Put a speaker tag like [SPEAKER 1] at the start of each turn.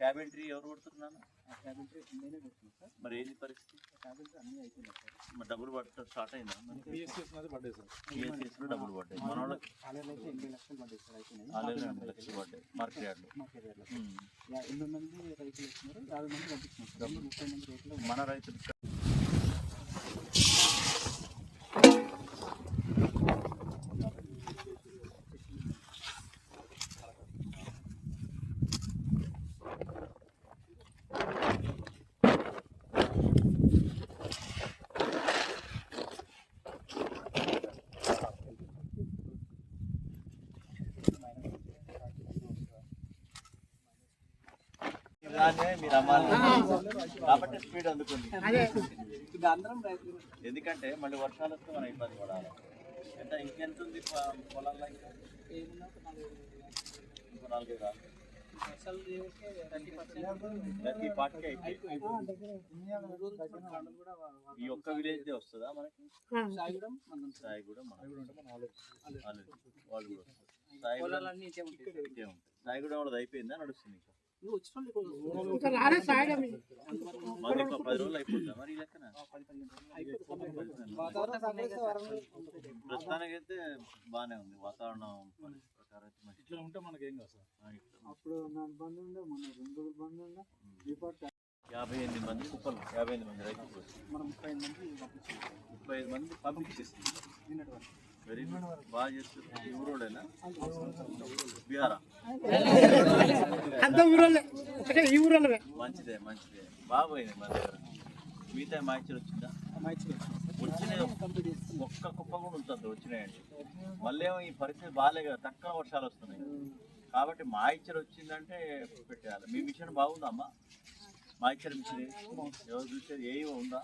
[SPEAKER 1] క్యాబినెటరీ ఎవరు కొడుతున్నాను
[SPEAKER 2] క్యాబినెట్ నేనే పెడుతున్నాను సార్.
[SPEAKER 1] మరి ఏంది పరిస్థితి?
[SPEAKER 2] క్యాబినెట్ అన్నీ అయిపోయినాయి సార్.
[SPEAKER 1] మరి డబ్బులు పడటం స్టార్ట్ అయిందా?
[SPEAKER 3] పిఎస్ఎస్ మీద పడ్డాయి సార్.
[SPEAKER 1] పిఎస్ఎస్లో డబ్బులు పడ్డాయి. మన వాళ్ళకి
[SPEAKER 2] ఆన్లైన్ అయితే ఎనభై లక్షలు పడ్డాయి సార్ అయిపోయినాయి.
[SPEAKER 1] ఆల్రెడీ రెండు లక్షలు పడ్డాయి. మార్కెట్ యార్డ్లో.
[SPEAKER 2] మార్కెట్ రేట్లో యా- ఎనిమిది మంది రైతులు ఇస్తున్నారు యాభై మంది సార్. ముప్పై మంది రైతులు
[SPEAKER 1] మన రైతులు ఇలానే మీరు అమ్మాలి. కాబట్టి స్పీడ్ అందుకుంది. ఎందుకంటే మళ్ళీ వర్షాలు వస్తే మనం ఇబ్బంది పడాలి. ఎంత ఇంకెంత ఉంది పొ- పొలంలో ఇంకా?
[SPEAKER 2] ఏమున్నా ఒక నాలుగు
[SPEAKER 1] ఇంకో నాలుగైదు రాళ్ళు.
[SPEAKER 2] వర్షాలు చేయబట్టి థర్టీ పర్సెంట్
[SPEAKER 1] ప్రతి పాటకి అయిపోయింది
[SPEAKER 2] రోజు కాండలు కూడా వా- వా-
[SPEAKER 1] ఈ ఒక్క విలేజ్ వస్తుందా మనకి?
[SPEAKER 2] సాగడం మనం
[SPEAKER 1] సాయి కూడా మన వాళ్ళు కూడా వస్తారు. సాయి కూడా
[SPEAKER 2] పొలాలన్నీ ఇటే ఉంటాయి సార్.
[SPEAKER 1] ఇటే ఉంటాయి. సాయి కూడా వాళ్ళది అయిపోయిందా? నడుస్తుంది ఇంకా? ప్రస్తుతానికైతే బాగానే ఉంది వాతావరణం
[SPEAKER 3] ఇట్లా ఉంటే మనకి ఏం కాదు
[SPEAKER 2] అప్పుడు బంధు ఉండే మన రెండు ఉండే. రిపోర్ట్
[SPEAKER 1] యాభై ఎనిమిది మంది కుప్పలు యాభై ఎనిమిది మంది రైతులు.
[SPEAKER 2] మనం ముప్పై ఐదు మంది
[SPEAKER 1] ముప్పై ఐదు మంది
[SPEAKER 2] నిన్నటి వరకు.
[SPEAKER 1] వెరీ గుడ్ బాగా చేస్తారు. ఈ ఊరోడేనా? బీహారా.
[SPEAKER 4] అంత ఊరోళ్ళే ఒకటే ఈ ఊరోళ్ళవే
[SPEAKER 1] మంచిదే మంచిదే. బాగా పోయింది మన దగ్గర. మిగతా మాయిచర్ వచ్చిందా? వచ్చినాయి. ఒక్క కుప్ప కూడా ఉంటుంది వచ్చినాయండి. మళ్ళీ ఏమో ఈ పరిస్థితి బాగాలే కదా తక్కువ వర్షాలు వస్తున్నాయి. కాబట్టి మాయిచర్ వచ్చిందంటే పెట్టేయాలి. మీ మిషన్ బాగుందమ్మా మాయిచర్ మిషన్ ఎవరు చూసేది? ఏ ఉందా?